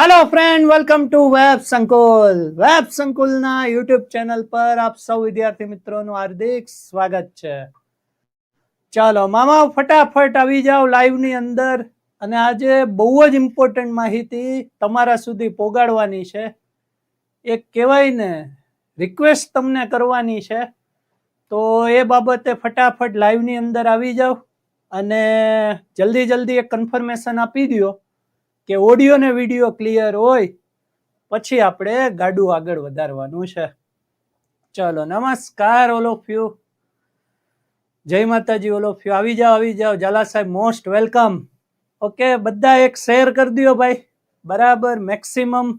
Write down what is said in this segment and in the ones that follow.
Hello friend welcome to web Sankul web સંકુલના YouTube channel પર આપ સૌ વિદ્યાર્થી મિત્રોનું હાર્દિક સ્વાગત છે. ચાલો, મામા, ફટાફટ આવી જાઓ લાઈવની અંદર અને આજે બહુ જ ઇમ્પોર્ટન્ટ માહિતી તમારા સુધી પોગાડવાની છે. એક કહેવાય ને રિક્વેસ્ટ તમને કરવાની છે. તો એ બાબતે ફટાફટ લાઈવની અંદર આવી જાઓ અને જલ્દી જલ્દી એક કન્ફર્મેશન આપી દો કે ઓડિયો ને વીડિયો ક્લિયર હોય, પછી આપણે ગાડું આગળ વધારવાનું છે. ચલો, નમસ્કાર ઓલોફ્યુ. જય માતાજી ઓલોફ્યુ. આવી જાઓ આવી જાઓ. ઝાલા સાહેબ મોસ્ટ વેલકમ ઓકે, બધા એક શેર કરી દો ભાઈ. બરાબર મેક્સિમમ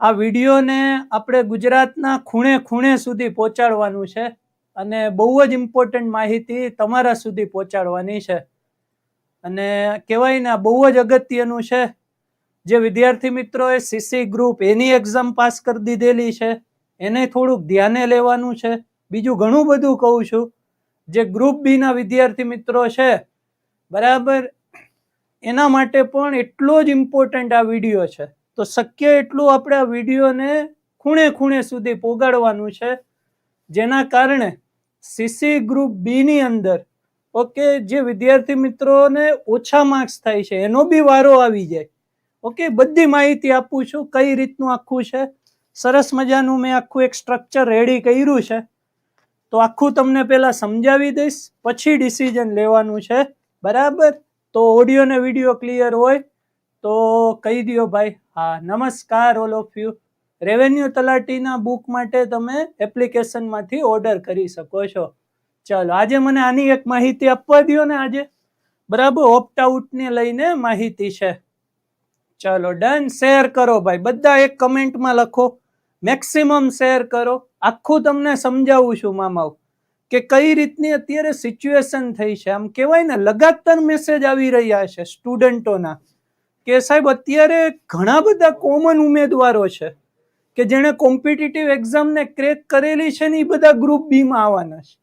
આ વિડીયોને આપણે ગુજરાતના ખૂણે ખૂણે સુધી પહોંચાડવાનું છે અને બહુ જ ઇમ્પોર્ટન્ટ માહિતી તમારા સુધી પહોંચાડવાની છે. અને કહેવાય ને બહુ જ અગત્યનું છે. જે વિદ્યાર્થી મિત્રોએ સીસી ગ્રુપ એની એક્ઝામ પાસ કરી દીધેલી છે, એને થોડુંક ધ્યાને લેવાનું છે. બીજું ઘણું બધું કહું છું. જે ગ્રુપ બીના વિદ્યાર્થી મિત્રો છે, બરાબર, એના માટે પણ એટલો જ ઇમ્પોર્ટન્ટ આ વીડિયો છે. તો શક્ય એટલું આપણે આ વિડીયોને ખૂણે ખૂણે સુધી પોગાડવાનું છે. જેના કારણે સીસી ગ્રુપ બીની અંદર ઓકે, જે વિદ્યાર્થી મિત્રોને ઓછા માર્ક્સ થાય છે, એનો બી વારો આવી જાય. ઓકે, બધી માહિતી આપું છું કઈ રીતનું આખું છે. સરસ મજાનું મેં આખું એક સ્ટ્રક્ચર રેડી કર્યું છે. તો આખું તમને પહેલાં સમજાવી દઈશ, પછી ડિસિઝન લેવાનું છે. બરાબર? તો ઓડિયો ને વીડિયો ક્લિયર હોય, તો કહી દો ભાઈ. હા, નમસ્કાર ઓલ ઓફ યુ રેવન્યુ તલાટીના બુક માટે તમે એપ્લિકેશનમાંથી ઓર્ડર કરી શકો છો. ચાલો, આજે મને આની એક માહિતી આપવા દો ને આજે. બરાબર ઓપ્ટ આઉટ ને લઈને માહિતી છે. ચાલો ડન શેર કરો ભાઈ. બધા એક કમેન્ટમાં લખો. મેક્સિમમ શેર કરો. આખું તમને સમજાવું છું, મામાઓ, કે કઈ રીતની અત્યારે સિચ્યુએશન થઈ છે. આમ કહેવાય ને, લગાતાર મેસેજ આવી રહ્યા છે સ્ટુડન્ટોના કે સાહેબ, અત્યારે ઘણા બધા કોમન ઉમેદવારો છે, કે જેણે કોમ્પિટિટિવ એક્ઝામને ક્રેક કરેલી છે ને, એ બધા ગ્રુપ બીમાં આવવાના છે.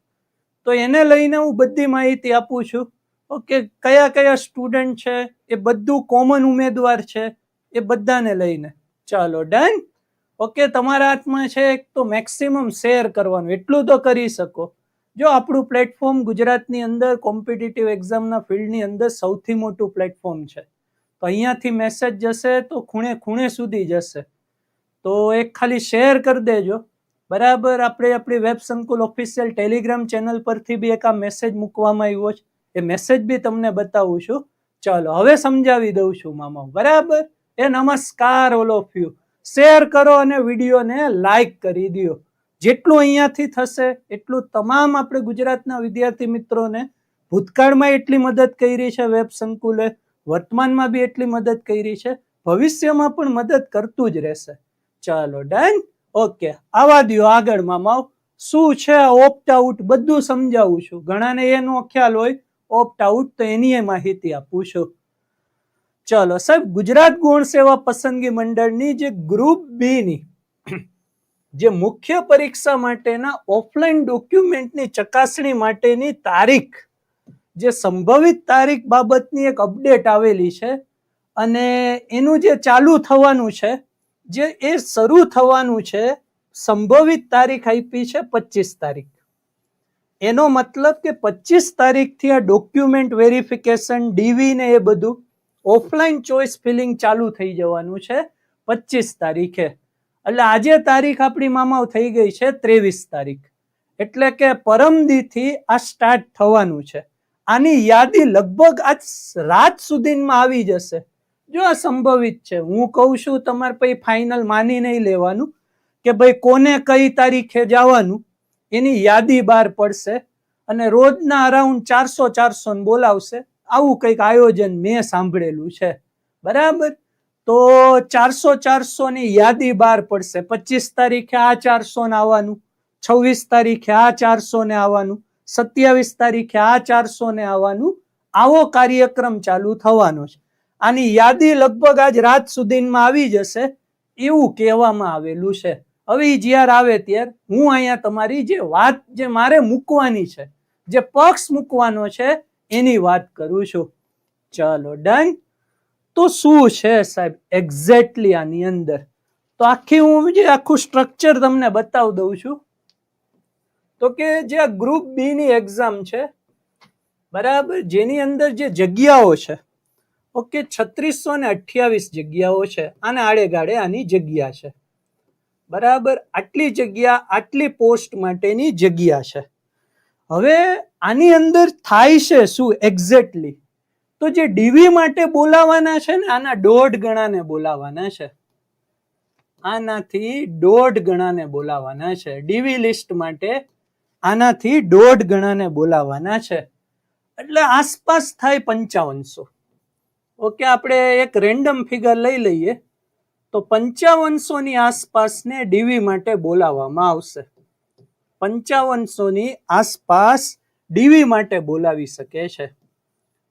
તો એને લઈને હું બધી માહિતી આપું છું. ઓકે, કયા કયા સ્ટુડન્ટ છે, એ બધું કોમન ઉમેદવાર છે, એ બધાને લઈને. ચાલો ડન ઓકે, તમારા હાથમાં છે એક તો મેક્સિમમ શેર કરવાનું, એટલું તો કરી શકો. જો આપણું પ્લેટફોર્મ ગુજરાતની અંદર કોમ્પિટિટિવ એક્ઝામના ફિલ્ડની અંદર સૌથી મોટું પ્લેટફોર્મ છે. તો અહીંયાથી મેસેજ જશે તો ખૂણે ખૂણે સુધી જશે. તો એક ખાલી શેર કરી દેજો. બરાબર આપણે આપણી વેબ સંકુલ ઓફિશિયલ ટેલિગ્રામ ચેનલ પરથી બી એક આ મેસેજ મૂકવામાં આવ્યો છે. એ મેસેજ બી તમને બતાવું છું. ચાલો, હવે સમજાવી દઉં છું, મામા. બરાબર? એ નમસ્કાર ઓલ ઓફ યુ શેર કરો અને વિડીયોને લાઈક કરી દો. જેટલું અહીંયાથી થશે, એટલું તમામ આપણે ગુજરાતના વિદ્યાર્થી મિત્રોને ભૂતકાળમાં એટલી મદદ કરી છે વેબ સંકુલે. વર્તમાનમાં બી એટલી મદદ કરી છે. ભવિષ્યમાં પણ મદદ કરતું જ રહેશે. ચાલો ડન ઓકે, આવા દો આગળ મામાઓ શું છે ઓપ્ટ આઉટ બધું સમજાવું છું. ઘણાને એનો ખ્યાલ હોય ઓપ્ટ આઉટ તો એની માહિતી આપું છું. ચલો, સાહેબ, ગુજરાત ગૌણ સેવા પસંદગી મંડળની જે ગ્રુપ બી ની, જે મુખ્ય પરીક્ષા માટેના ઓફલાઈન ડોક્યુમેન્ટની ચકાસણી માટેની તારીખ, જે સંભવિત તારીખ બાબતની એક અપડેટ આવેલી છે અને એનું જે ચાલુ થવાનું છે જે એ શરૂ થવાનું છે, સંભવિત તારીખ આપી છે પચીસ તારીખ. એનો મતલબ કે પચીસ તારીખથી આ ડોક્યુમેન્ટ વેરિફિકેશન ડીવી ને એ બધું ઓફલાઈન ચોઇસ ફિલિંગ ચાલુ થઈ જવાનું છે પચીસ તારીખે. એટલે આજે તારીખ આપણી મામાઓ થઈ ગઈ છે ત્રેવીસ તારીખ. એટલે કે પરમદીથી આ સ્ટાર્ટ થવાનું છે. આની યાદી લગભગ આજ રાત સુધીમાં આવી જશે. જો આ સંભવિત છે, હું કહું છું તમારે પછી ફાઇનલ માની નહીં લેવાનું કે ભાઈ કોને કઈ તારીખે જવાનું, એની યાદી બહાર પડશે અને રોજના અરાઉન્ડ ચારસો ચારસો બોલાવશે. આવું કંઈક આયોજન મેં સાંભળેલું છે. બરાબર? તો ચારસો ચારસો ની યાદી બહાર પડશે. પચીસ તારીખે આ ચારસો ને આવવાનું, છવ્વીસ તારીખે આ ચારસો ને આવવાનું, સત્યાવીસ તારીખે આ ચારસો ને આવવાનું. આવો કાર્યક્રમ ચાલુ થવાનો છે. આની યાદી લગભગ આજ રાત સુધીમાં આવી જશે. એવું કહેવામાં આવેલું છે. હવે ઈ જ્યારે આવે ત્યારે હું અહીંયા તમારી જે વાત જે મારે મૂકવાની છે, જે પક્ષ મૂકવાનો છે, એની વાત કરું છું. ચલો ડન તો શું છે સાહેબ એક્ઝેક્ટલી આની અંદર? તો આખી હું જે આખું સ્ટ્રક્ચર તમને બતાવી દઉં છું. તો કે જે આ ગ્રુપ બી ની એક્ઝામ છે, બરાબર, જેની અંદર જે જગ્યાઓ છે ઓકે છત્રીસો ને અઠ્યાવીસ જગ્યાઓ છે. અને આડેગાડે આની જગ્યા છે. બરાબર, આટલી જગ્યા, આટલી પોસ્ટ માટેની જગ્યા છે. હવે આની અંદર થાય છે શું એક્ઝેક્ટલી તો જે ડીવી માટે બોલાવાના છે ને, આના દોઢ ગણાને બોલાવાના છે. આનાથી દોઢ ગણાને બોલાવાના છે. ડીવી લિસ્ટ માટે આનાથી દોઢ ગણાને બોલાવાના છે. એટલે આસપાસ થાય પંચાવનસો. ઓકે, આપણે એક રેન્ડમ ફિગર લઈ લઈએ. તો પંચાવનસોની આસપાસને ડીવી માટે બોલાવવામાં આવશે. પંચાવનસોની આસપાસ ડીવી માટે બોલાવી શકે છે.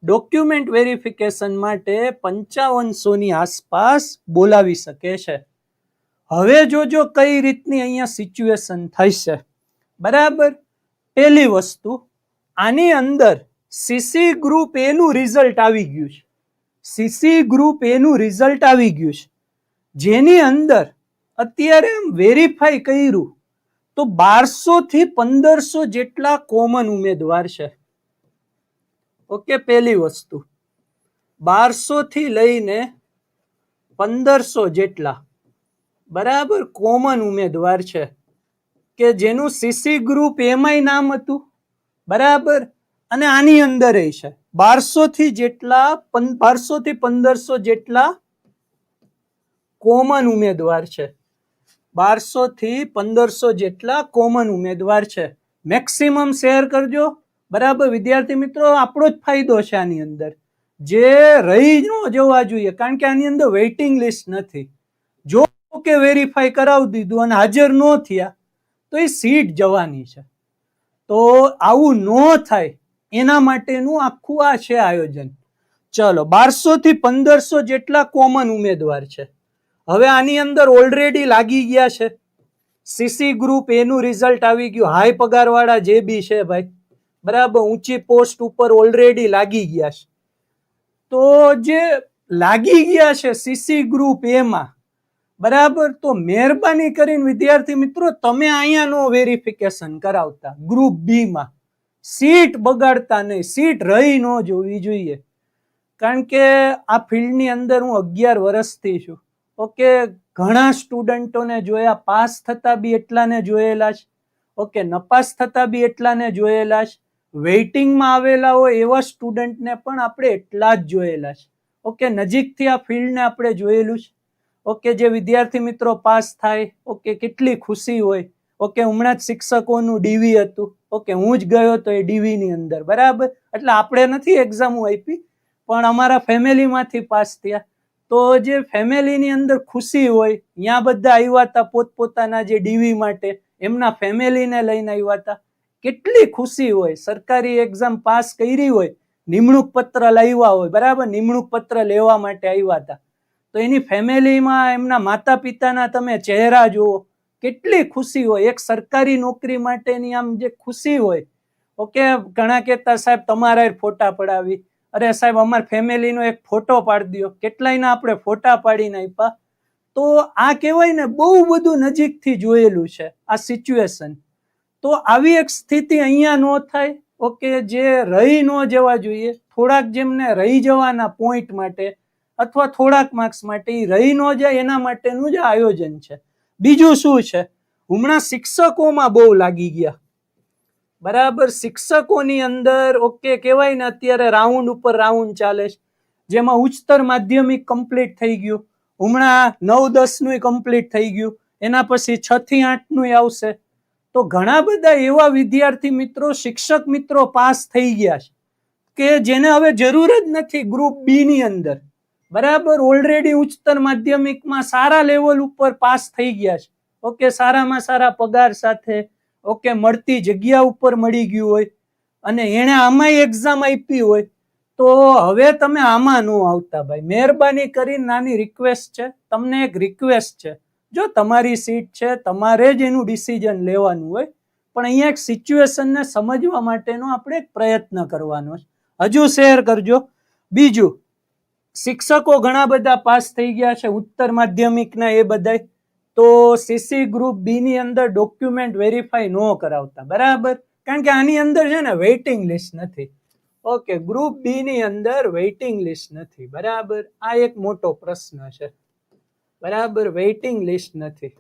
ડોક્યુમેન્ટ વેરિફિકેશન માટે પંચાવનસોની આસપાસ બોલાવી શકે છે. હવે જોજો કઈ રીતની અહીંયા સિચ્યુએશન થશે બરાબર? પહેલી વસ્તુ, આની અંદર સીસી ગ્રુપ એનું રિઝલ્ટ આવી ગયું છે. સીસી ગ્રુપ એનું રિઝલ્ટ આવી ગયું છે. જેની અંદર અત્યારે વેરીફાઈ કર્યું તો બારસો થી પંદરસો જેટલા કોમન ઉમેદવાર છે. ઓકે પહેલી વસ્તુ. બારસો થી લઈને પંદરસો જેટલા બરાબર કોમન ઉમેદવાર છે. કે જેનું સીસી ગ્રુપ એમાંય નામ હતું? બરાબર. અને આની અંદર છે. બારસો થી જેટલા બારસો થી પંદરસો જેટલા કોમન ઉમેદવાર છે. બારસો થી પંદરસો જેટલા કોમન ઉમેદવાર છે. મેક્સિમમ શેર કરજો. બરાબર? વિદ્યાર્થી મિત્રો, આપણો જ ફાયદો છે આની અંદર. જે રહી ન જવા જોઈએ, કારણ કે આની અંદર વેઇટિંગ લિસ્ટ નથી. જો કે વેરીફાઈ કરાવી દીધું અને હાજર ન થયા, તો એ સીટ જવાની છે. તો આવું ન થાય. એના માટેનું આખું આ છે આયોજન. ચલો, બારસો થી પંદરસો જેટલા કોમન ઉમેદવાર છે. હવે આની અંદર ઓલરેડી લાગી ગયા છે. સીસી ગ્રુપ એનું રિઝલ્ટ આવી ગયું. હાઈ પગારવાળા જે બી છે ભાઈ. બરાબર, ઊંચી પોસ્ટ ઉપર ઓલરેડી લાગી ગયા છે. તો જે લાગી ગયા છે સીસી ગ્રુપ એમાં, બરાબર, તો મહેરબાની કરીને વિદ્યાર્થી મિત્રો, તમે અહીંયા નો વેરિફિકેશન કરાવતા ગ્રુપ બી માં. સીટ બગાડતા નહીં. સીટ રહી ન જોવી જોઈએ. કારણ કે આ ફિલ્ડની અંદર હું અગિયાર વર્ષથી છું. ઓકે, ઘણા સ્ટુડન્ટોને જોયા, પાસ થતા બી એટલાને જોયેલા છે. ઓકે, નપાસ થતા બી એટલાને જોયેલા છે. વેઇટિંગમાં આવેલા હોય એવા સ્ટુડન્ટને પણ આપણે એટલા જ જોયેલા છે. ઓકે, નજીકથી આ ફિલ્ડને આપણે જોયેલું છે. ઓકે, જે વિદ્યાર્થી મિત્રો પાસ થાય, ઓકે, કેટલી ખુશી હોય. ઓકે, હમણાં જ શિક્ષકોનું ડીવી હતું. ઓકે, હું જ ગયો તો એ ડીવીની અંદર, બરાબર? એટલે આપણે નથી એક્ઝામ આપી, પણ અમારા ફેમિલીમાંથી પાસ થયા. તો જે ફેમિલીની અંદર ખુશી હોય ત્યાં બધા આવ્યા હતા પોતપોતાના જે ડીવી માટે, એમના ફેમિલીને લઈને આવ્યા હતા કેટલી ખુશી હોય, સરકારી એક્ઝામ પાસ કરી હોય, નિમણૂક પત્ર લાવ્યા હોય, બરાબર? નિમણૂક પત્ર લેવા માટે આવ્યા હતા તો એની ફેમિલીમાં એમના માતા પિતાના તમે ચહેરા જુઓ કેટલી ખુશી હોય. એક સરકારી નોકરી માટેની આમ જે ખુશી હોય. ઓકે, ઘણા કહેતા, સાહેબ તમારા ફોટા પડાવી. અરે સાહેબ, અમારા ફેમિલીનો એક ફોટો પાડી દો કેટલાયના આપણે ફોટા પાડીને આપ્યા તો આ કહેવાય ને, બહુ બધું નજીકથી જોયેલું છે આ સિચ્યુએશન તો આવી એક સ્થિતિ અહીંયા ન થાય. ઓકે, જે રહી ન જવા જોઈએ. થોડાક જેમને રહી જવાના પોઈન્ટ માટે અથવા થોડાક માર્ક્સ માટે એ રહી ન જાય, એના માટેનું જ આયોજન છે. બીજું શું છે? હમણાં શિક્ષકોમાં બહુ લાગી ગયા. બરાબર, શિક્ષકોની અંદર, ઓકે, કહેવાય ને અત્યારે રાઉન્ડ ઉપર રાઉન્ડ ચાલે છે. જેમાં ઉચ્ચતર માધ્યમિક કમ્પ્લીટ થઈ ગયું. હમણાં નવ દસનું કમ્પ્લીટ થઈ ગયું. એના પછી છ થી આઠનું આવશે. તો ઘણા બધા એવા વિદ્યાર્થી મિત્રો, શિક્ષક મિત્રો પાસ થઈ ગયા છે કે જેને હવે જરૂર જ નથી ગ્રુપ બી ની અંદર. બરાબર ઓલરેડી ઉચ્ચતર માધ્યમિકમાં સારા લેવલ ઉપર પાસ થઈ ગયા છે. ઓકે સારામાં સારા પગાર સાથે ઓકે મળતી જગ્યા ઉપર મળી ગયું હોય અને એણે આમાંય એક્ઝામ આપી હોય, તો હવે તમે આમાં ન આવતા ભાઈ. મહેરબાની કરીને નાની રિક્વેસ્ટ છે. તમને એક રિક્વેસ્ટ છે. જો તમારી સીટ છે, તમારે જ એનું ડિસિઝન લેવાનું હોય, પણ અહીંયા એક સિચ્યુએશનને સમજવા માટેનો આપણે એક પ્રયત્ન કરવાનો છે. હજુ શેર કરજો. બીજું શિક્ષકો ઘણા બધા પાસ થઈ ગયા છે, ઉત્તર માધ્યમિકના એ બધાય. તો સીસી ગ્રુપ બી ની અંદર ડોક્યુમેન્ટ વેરીફાઈ ન કરાવતા, બરાબર? કારણ કે આની અંદર છે ને વેઇટિંગ લિસ્ટ નથી. ઓકે ગ્રુપ બી ની અંદર વેઇટિંગ લિસ્ટ નથી, બરાબર? આ એક મોટો પ્રશ્ન છે. બરાબર? વેઇટિંગ લિસ્ટ નથી.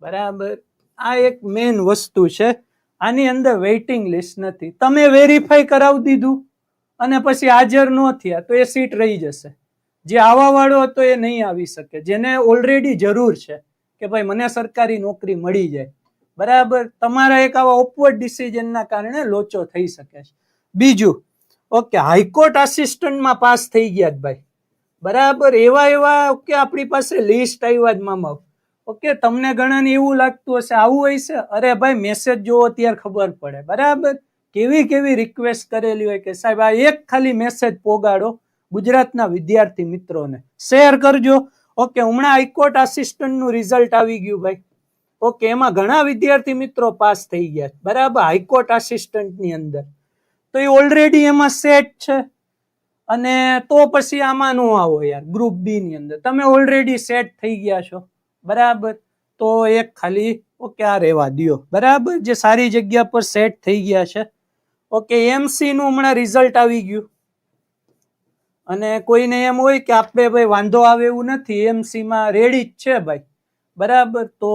બરાબર? આ એક મેઇન વસ્તુ છે. આની અંદર વેઇટિંગ લિસ્ટ નથી. તમે વેરીફાઈ કરાવી દીધું? અને પછી હાજર ન થયા તો એ સીટ રહી જશે. જે આવવાવાળો હતો એ નહીં આવી શકે. જેને ઓલરેડી જરૂર છે કે ભાઈ મને સરકારી નોકરી મળી જાય. બરાબર? તમારા એક આવા ઓપવર્ડ ડિસિઝનના કારણે લોચો થઈ શકે છે. બીજું, ઓકે, હાઈકોર્ટ આસિસ્ટન્ટમાં પાસ થઈ ગયા ભાઈ. બરાબર? એવા એવા ઓકે આપણી પાસે લિસ્ટ આવ્યા જ મામા. ઓકે, તમને ઘણાને એવું લાગતું હશે, આવું છે? અરે ભાઈ મેસેજ જોવો ત્યારે ખબર પડે. બરાબર? કેવી કેવી રિક્વેસ્ટ કરેલી હોય કે સાહેબ, આ એક ખાલી મેસેજ પોગાડો ગુજરાતના વિદ્યાર્થી મિત્રોને. શેર કરજો. ઓકે હમણાં હાઈકોર્ટ આસિસ્ટન્ટનું રિઝલ્ટ આવી ગયું ભાઈ. ઓકે એમાં ઘણા વિદ્યાર્થી મિત્રો પાસ થઈ ગયા. બરાબર? હાઈકોર્ટ આસિસ્ટન્ટની અંદર. તો એ ઓલરેડી એમાં સેટ છે. અને તો પછી આમાં નો આવો યાર ગ્રુપ બી ની અંદર. તમે ઓલરેડી સેટ થઈ ગયા છો. બરાબર? તો એક ખાલી ઓકે આ રહેવા દ્યો. બરાબર? જે સારી જગ્યા પર સેટ થઈ ગયા છે. ઓકે એમસી નું હમણાં રિઝલ્ટ આવી ગયું. અને કોઈને એમ હોય કે આપણે ભાઈ વાંધો આવે એવું નથી એમસી માં રેડી જ છે ભાઈ. બરાબર? તો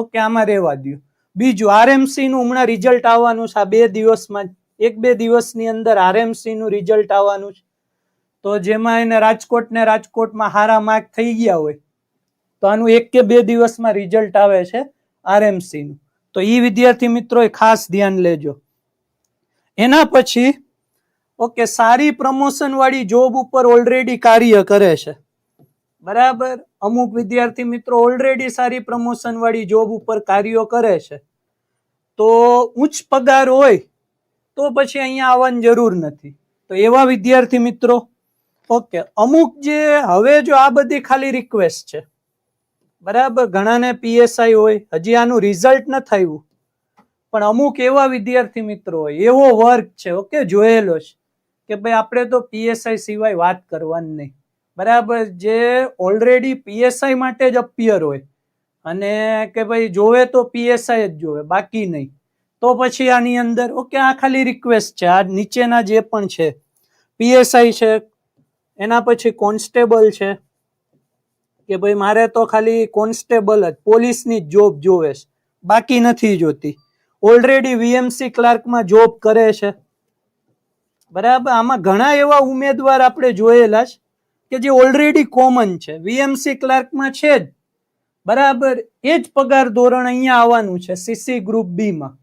ઓકે, આમાં રહેવા દઉં બીજું આરએમસી નું હમણાં રિઝલ્ટ આવવાનું છે, આ બે દિવસમાં. એક બે દિવસની અંદર આરએમસી નું રિઝલ્ટ આવવાનું છે. તો જેમાં એને રાજકોટ ને રાજકોટમાં હારા માર્ક થઈ ગયા હોય, તો આનું એક કે બે દિવસમાં રિઝલ્ટ આવે છે આરએમસી નું. તો એ વિદ્યાર્થી મિત્રોએ ખાસ ધ્યાન લેજો. એના પછી, ઓકે, સારી પ્રમોશન વાળી જોબ ઉપર ઓલરેડી કાર્ય કરે છે. બરાબર? અમુક વિદ્યાર્થી મિત્રો ઓલરેડી સારી પ્રમોશન વાળી જોબ ઉપર કાર્યો કરે છે. તો ઉચ્ચ પગાર હોય, તો પછી અહીંયા આવવાની જરૂર નથી. તો એવા વિદ્યાર્થી મિત્રો, ઓકે, અમુક જે હવે જો આ બધી ખાલી રિક્વેસ્ટ છે, બરાબર? ઘણાને પીએસઆઈ હોય, હજી આનું રિઝલ્ટ ન થયું પણ અમુક એવા વિદ્યાર્થી મિત્રો હોય, એવો વર્ગ છે ઓકે જોયેલો છે, કે ભાઈ આપણે તો પીએસઆઈ સિવાય વાત કરવાની નહીં. બરાબર, જે ઓલરેડી પીએસઆઈ માટે જ અપિયર હોય, અને કે ભાઈ જોવે તો પીએસઆઈ જ જોવે, બાકી નહીં. તો પછી આની અંદર ઓકે આ ખાલી રિક્વેસ્ટ છે, આ નીચેના જે પણ છે પીએસઆઈ છે, એના પછી કોન્સ્ટેબલ છે, કે ભાઈ મારે તો ખાલી કોન્સ્ટેબલ જ, પોલીસની જ જોબ જોવે બાકી નથી જોતી. ઓલરેડી વીએમસી ક્લાર્કમાં જોબ કરે છે. બરાબર? આમાં ઘણા એવા ઉમેદવાર આપણે જોયેલા છે કે જે ઓલરેડી કોમન છે. વીએમસી ક્લાર્કમાં છે જ. બરાબર? એ જ પગાર ધોરણ અહીંયા આવવાનું છે સીસી ગ્રુપ બીમાં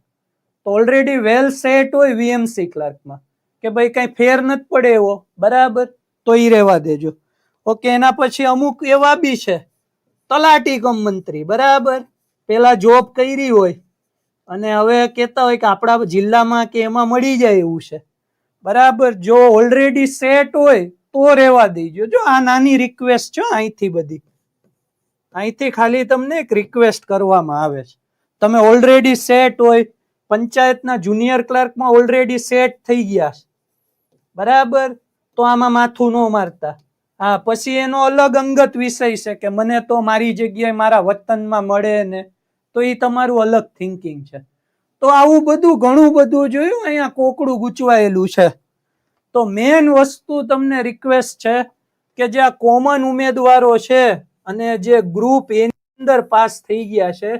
તો ઓલરેડી વેલ સેટ હોય વીએમસી ક્લાર્કમાં કે ભાઈ કાંઈ ફેર નથી પડે એવો. બરાબર? તો એ રહેવા દેજો. ઓકે, એના પછી અમુક એવા બી છે. તલાટી કમ મંત્રી. બરાબર? પેલા જોબ કરી હોય. અને હવે કહેતા હોય કે આપણા જિલ્લામાં કે એમાં મળી જાય એવું છે. બરાબર, જો ઓલરેડી સેટ હોય તો રહેવા દેજો. જો આ નાની રિક્વેસ્ટ છે, અહીંથી બધી. અહીંથી ખાલી તમને એક રિક્વેસ્ટ કરવામાં આવે છે. તમે ઓલરેડી સેટ હોય, પંચાયતના જુનિયર ક્લાર્કમાં ઓલરેડી સેટ થઈ ગયા છે. બરાબર? તો આમાં માથું ન મારતા. હા, પછી એનો અલગ અંગત વિષય છે કે મને તો મારી જગ્યાએ મારા વતનમાં મળે ને તો એ તમારું અલગ થિંકિંગ છે. તો આવું બધું ઘણું બધું જોયું, અહીંયા કોકડું ગૂંચવાયેલું છે. તો મેન વસ્તુ તમને રિક્વેસ્ટ છે કે જે આ કોમન ઉમેદવારો છે અને જે ગ્રુપ એની અંદર પાસ થઈ ગયા છે,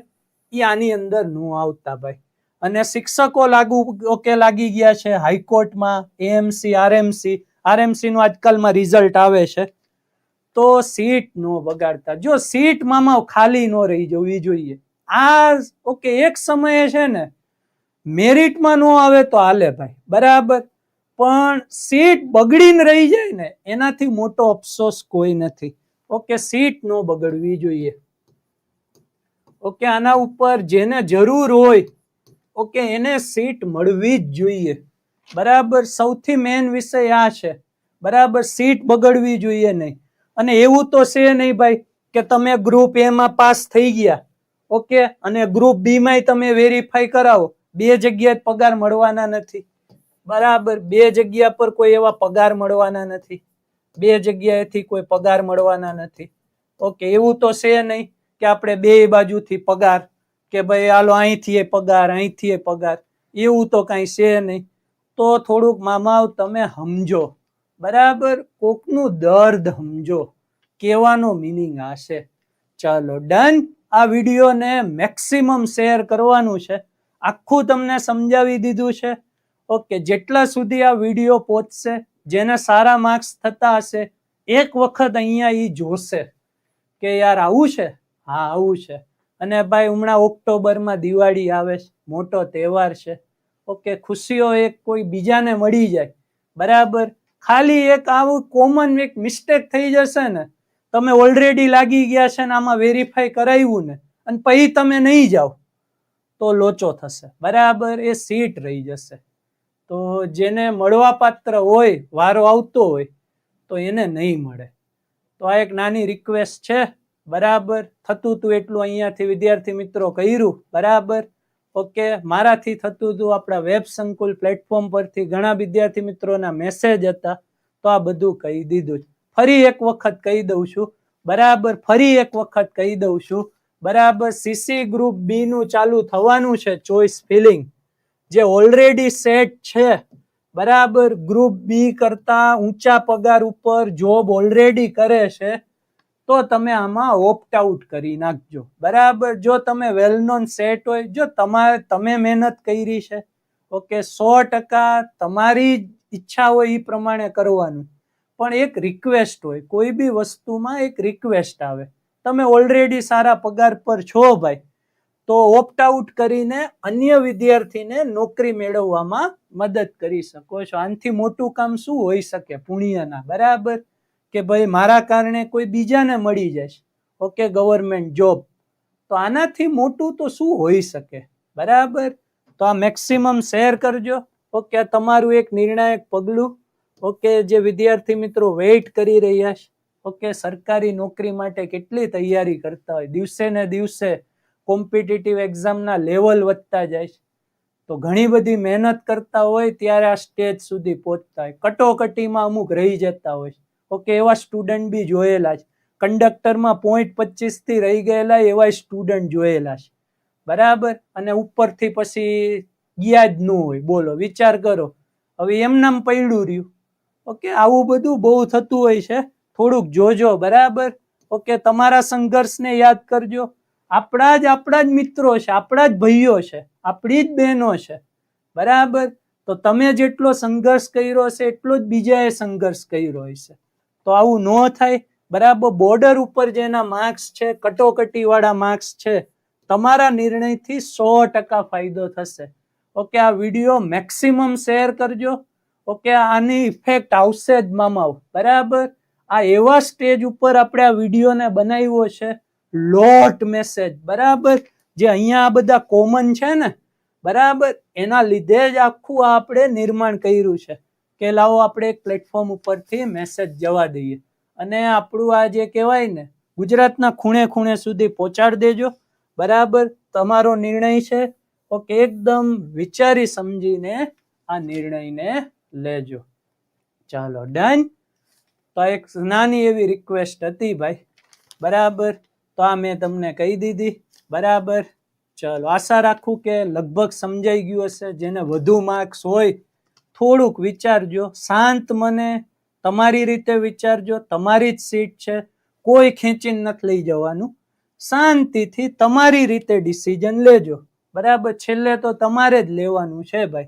એ આની અંદર ન આવતા ભાઈ. અને શિક્ષકો લાગુ, ઓકે, લાગી ગયા છે હાઈકોર્ટમાં એએમસી આરએમસી આરએમસી નું આજકાલમાં રિઝલ્ટ આવે છે. તો સીટ નો બગાડતા જો સીટ મામા ખાલી નો રહી જવી જોઈએ. આ ઓકે, એક સમયે છે ને, મેરિટમાં નો આવે તો હાલે ભાઈ, બરાબર? પણ સીટ બગડીને રહી જાય ને, એનાથી મોટો અફસોસ કોઈ નથી. ઓકે, સીટ નો બગડવી જોઈએ. ઓકે, આના ઉપર જેને જરૂર હોય, ઓકે, એને સીટ મળવી જ જોઈએ. બરાબર? સૌથી મેન વિષય આ છે. બરાબર? સીટ બગડવી જોઈએ નહીં. અને એવું તો છે નહીં ભાઈ, કે તમે ગ્રુપ એમાં પાસ થઈ ગયા. ઓકે? અને ગ્રુપ બી માં તમે વેરીફાઈ કરાવો. બે જગ્યાએ પગાર મળવાના નથી. બરાબર. બે જગ્યા પર કોઈ એવા પગાર મળવાના નથી. બે જગ્યાએથી કોઈ પગાર મળવાના નથી. ઓકે, એવું તો છે નહીં કે આપણે બે બાજુથી પગાર કે ભાઈ હાલો અહીંથી એ પગાર, અહીંથી એ પગાર. એવું તો કાંઈ છે નહીં. તો થોડુંક મામાવ તમે સમજો. બરાબર? કોકનું દર્દ સમજો. કહેવાનો મિનિંગ આ છે. ચાલો ડન આ વિડીયોને મેક્સિમમ શેર કરવાનું છે. આખું તમને સમજાવી દીધું છે. ઓકે જેટલા સુધી આ વીડિયો પહોંચશે, જેને સારા માર્ક્સ થતા હશે, એક વખત અહીંયા એ જોશે કે યાર આવું છે? હા, આવું છે. અને ભાઈ, હમણાં ઓક્ટોબરમાં દિવાળી આવે છે, મોટો તહેવાર છે. ઓકે ખુશીઓ એક કોઈ બીજાને મળી જાય. બરાબર? ખાલી એક આવું કોમન એક મિસ્ટેક થઈ જશે ને તમે ઓલરેડી લાગી ગયા છે ને આમાં વેરીફાઈ કરાવ્યું ને, અને પછી તમે નહીં જાઓ, તો લોચો થશે. બરાબર, એ સીટ રહી જશે. તો જેને મળવા પાત્ર હોય, વારો આવતો હોય, તો એને નહીં મળે. તો આ એક નાની રિક્વેસ્ટ છે. બરાબર, થતું હતું એટલું અહીંયાથી વિદ્યાર્થી મિત્રો કર્યું. બરાબર ઓકે મારાથી થતું હતું આપણા વેબ સંકુલ પ્લેટફોર્મ પરથી ઘણા વિદ્યાર્થી મિત્રોના મેસેજ હતા, તો આ બધું કહી દીધું. ફરી એક વખત કહી દઉં છું. બરાબર, ફરી એક વખત કહી દઉં છું. બરાબર સીસી ગ્રુપ બી નું ચાલુ થવાનું છે ચોઈસ ફિલિંગ જે ઓલરેડી સેટ છે. બરાબર ગ્રુપ બી કરતા ઊંચા પગાર ઉપર જોબ ઓલરેડી કરે છે, તો તમે આમાં ઓપ્ટ આઉટ કરી નાખજો. બરાબર, જો તમે વેલ નોન સેટ હોય, જો તમારે, તમે મહેનત કરી છે, ઓકે, સો ટકા તમારી ઈચ્છા હોય એ પ્રમાણે કરવાનું. પણ એક રિક્વેસ્ટ હોય, કોઈ બી વસ્તુમાં એક રિક્વેસ્ટ આવે. તમે ઓલરેડી સારા પગાર પર છો ભાઈ, તો ઓપ્ટ આઉટ કરીને અન્ય વિદ્યાર્થીને નોકરી મેળવવામાં મદદ કરી શકો છો. આનાથી મોટું કામ શું હોઈ શકે? પુણ્યના, બરાબર? કે ભાઈ, મારા કારણે કોઈ બીજાને મળી જશે. ઓકે ગવર્મેન્ટ જોબ તો આનાથી મોટું તો શું હોઈ શકે? બરાબર? તો આ મેક્સિમમ શેર કરજો. ઓકે તમારું એક નિર્ણાયક પગલું ઓકે, જે વિદ્યાર્થી મિત્રો વેઇટ કરી રહ્યા છે, ઓકે, સરકારી નોકરી માટે કેટલી તૈયારી કરતા હોય? દિવસે ને દિવસે કોમ્પિટિટિવ એક્ઝામના લેવલ વધતા જાય છે. તો ઘણી બધી મહેનત કરતા હોય ત્યારે આ સ્ટેજ સુધી પહોંચતા હોય. કટોકટીમાં અમુક રહી જતા હોય ઓકે, એવા સ્ટુડન્ટ બી જોયેલા છે. કંડક્ટરમાં પોઈન્ટ પચીસથી રહી ગયેલા એવા સ્ટુડન્ટ જોયેલા છે. બરાબર? અને ઉપરથી પછી ગયા જ ન હોય. બોલો, વિચાર કરો. હવે એમનામ પડ્યું રહ્યું. ઓકે, આવું બધું બહુ થતું હોય છે. થોડુંક જોજો, બરાબર? ઓકે, તમારા સંઘર્ષને યાદ કરજો. આપણા જ આપણા જ મિત્રો છે, આપણા જ ભાઈઓ છે, આપણી જ બહેનો છે, બરાબર? તો તમે જેટલો સંઘર્ષ કર્યો હશે, એટલો જ બીજાએ સંઘર્ષ કર્યો હશે તો આવું ન થાય, બરાબર? બોર્ડર ઉપર જેના માર્ક્સ છે, કટોકટીવાળા માર્ક્સ છે, તમારા નિર્ણયથી સો ટકા ફાયદો થશે. ઓકે, આ વીડિયો મેક્સિમમ શેર કરજો. ઓકે, આની ઇફેક્ટ આવશે જ મામાઓ બરાબર? આ એવા સ્ટેજ ઉપર આપણે આ વિડીયોને બનાવ્યો છે. લોટ મેસેજ બરાબર? જે અહીંયા આ બધા કોમન છે ને, બરાબર? એના લીધે જ આખું આપણે નિર્માણ કર્યું છે. કે લાવો આપણે એક પ્લેટફોર્મ ઉપરથી મેસેજ જવા દઈએ. અને આપણું આ જે કહેવાય ને, ગુજરાતના ખૂણે ખૂણે સુધી પહોંચાડી દેજો. બરાબર? તમારો નિર્ણય છે. ઓકે, એકદમ વિચારી સમજીને આ નિર્ણયને લેજો. ચાલો ડન તો એક નાની એવી રિક્વેસ્ટ હતી ભાઈ. બરાબર? તો આ મેં તમને કહી દીધી. બરાબર? ચલો, આશા રાખું કે લગભગ સમજાઈ ગયું હશે. જેને વધુ માર્ક્સ હોય, થોડુંક વિચારજો. શાંત મને તમારી રીતે વિચારજો. તમારી જ સીટ છે. કોઈ ખેંચીને નથી લઈ જવાનું. શાંતિથી તમારી રીતે ડિસિઝન લેજો. બરાબર? છેલ્લે તો તમારે જ લેવાનું છે ભાઈ.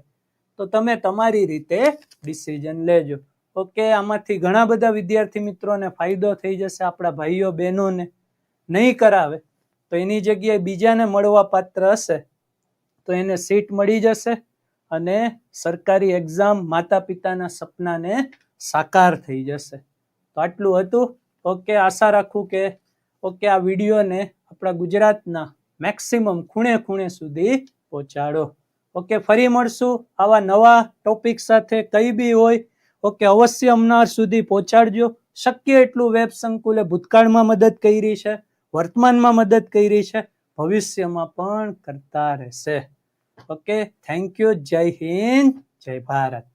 તો તમે તમારી રીતે ડિસિઝન લેજો. ઓકે આમાંથી ઘણા બધા વિદ્યાર્થી મિત્રોને ફાયદો થઈ જશે આપણા ભાઈઓ, બહેનોને. નહીં કરાવે, તો એની જગ્યાએ બીજાને મળવા પાત્ર હશે, તો એને સીટ મળી જશે અને સરકારી એક્ઝામ માતા પિતાના સપનાને સાકાર થઈ જશે. તો આટલું હતું. ઓકે આશા રાખું કે ઓકે આ વિડીયોને આપણા ગુજરાતના મેક્સિમમ ખૂણે ખૂણે સુધી પહોંચાડો. ઓકે, ફરી મળશું આવા નવા ટોપિક સાથે, કઈ બી હોય, ઓકે, અવશ્ય અમનાર સુધી પહોંચાડજો. શક્ય એટલું વેબ સંકુલે ભૂતકાળમાં મદદ કરી છે, વર્તમાનમાં મદદ કરી છે, ભવિષ્યમાં પણ કરતા રહેશે. ઓકે થેન્ક યુ જય હિન્દ, જય ભારત.